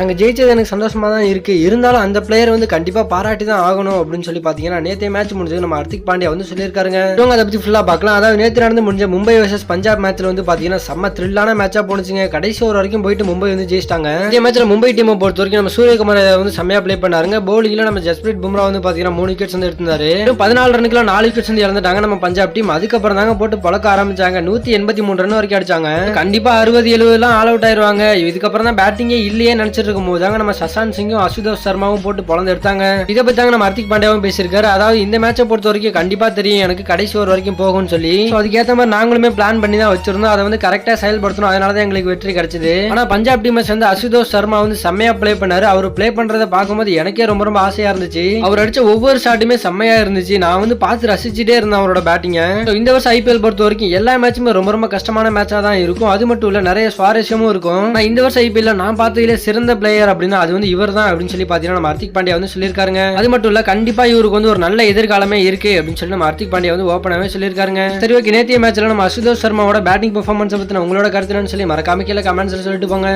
நாங்கள் ஜெயிச்சது எனக்கு சந்தோஷமாக தான் இருக்குது இருந்தாலும் அந்த பிளேயர் வந்து கண்டிப்பாக பாராட்டி தான் ஆகணும் அப்படின்னு சொல்லி பார்த்தீங்கன்னா நேற்று மேட்ச் முடிஞ்சது நம்ம ஹர்திக் பாண்டியா வந்து சொல்லியிருக்காருங்க. இவங்க அதை பற்றி ஃபுல்லாக பார்க்கலாம். அதாவது நேற்று நடந்து முடிஞ்ச மும்பை வர்சஸ் பஞ்சாப் மேட்ச்சில் வந்து பார்த்தீங்கன்னா செம்ம த்ரில்லான மேட்சாக போனுச்சுங்க கடைசி ஒரு வரைக்கும் போயிட்டு மும்பை வந்து ஜெயிச்சிட்டாங்க. இந்த மேட்ச்சில் மும்பை டீமை பொறுத்த வரைக்கும் நம்ம சூரியகுமார் வந்து செம்மையாக ப்ளே பண்ணாருங்க. பவுலிங்கில் நம்ம ஜஸ்பிரீத் பும்ரா வந்து பார்த்தீங்கன்னா மூணு விக்கெட்ஸ் வந்து எடுத்திருந்தாரு. பதினாலு ரனுக்குலாம் நாலு விக்கெட்ஸ் வந்து இழந்துட்டாங்க நம்ம பஞ்சாப் டீம் அதுக்கப்புறம் தாங்க போட்டு பழக்க ஆரம்பிச்சாங்க. நூற்றி எண்பத்தி மூணு ரன் வரைக்கும் அடிச்சாங்க. கண்டிப்பாக அறுபது எழுபதுலாம் ஆல் அவுட் ஆயிடுவாங்க இதுக்கப்புறம் தான் பேட்டிங்கே இல்லையே நினைச்சிட்டு இருக்கும் போது தாங்க நம்ம சசாந்த் சிங்கும் அசுதோஷ் சர்மாவும் போட்டு பொழந்து எடுத்தாங்க. இதை பத்தி தாங்க நம்ம ஹர்திக் பாண்டியாவும் பேசியிருக்காரு. அதாவது இந்த மேட்சை பொறுத்த வரைக்கும் கண்டிப்பா தெரியும். எனக்கு கடைசி ஒரு வரைக்கும் போகும்னு சொல்லி. So அதுக்கேற்ற மாதிரி நாங்களுமே பிளான் பண்ணி தான் வச்சிருந்தோம். அதை வந்து கரெக்டா செயல்படுத்தணும். அதனால தான் எங்களுக்கு வெற்றி கிடைச்சது. ஆனா பஞ்சாப் டீமர்ஸ் வந்து அசுதோஷ் சர்மா வந்து செம்மையா ப்ளே பண்ணாரு. அவர் பிளே பண்றதை பார்க்கும்போது எனக்கே ரொம்ப ரொம்ப ஆசையா இருந்துச்சு. அவர் அடிச்ச ஒவ்வொரு ஷாட்டுமே செம்மையா இருந்துச்சு. நான் வந்து பார்த்து ரசிச்சுட்டே இருந்தேன் அவரோட பேட்டிங்க இந்த வருஷம் ஐபிஎல் பொறுத்த வரைக்கும் எல்லா மேட்சுமே ரொம்ப ரொம்ப கஷ்டமான மேட்சா தான் இருக்கும். அது மட்டும் இல்ல நிறைய சுவாரஸ்யமும் இருக்கும். நான் இந்த வருஷம் ஐபிஎல் நான் பார்த்ததுல சிறந்த பிளேயர் அப்படின்னா அது வந்து இவர் தான் அப்படின்னு சொல்லி பாத்தீங்கன்னா நம்ம ஹர்திக் பாண்டியா வந்து சொல்லியிருக்காருங்க. அது மட்டும் இல்ல கண்டிப்பா இவருக்கு வந்து ஒரு நல்ல எதிர்காலமே இருக்கு அப்படின்னு சொல்லி நம்ம ஹர்திக் பாண்டியா வந்து ஓப்பனாவே சொல்லியிருக்காருங்க. சரி ஓகே நேத்திய மேட்ச்ல நம்ம அசுதோஷ் சர்மாவோட பேட்டிங் பெர்ஃபார்மன்ஸ் பத்தின உங்களோட கருத்துலன்னு சொல்லி மறக்காம கீழே கமெண்ட்ஸ்ல சொல்லிட்டு போங்க.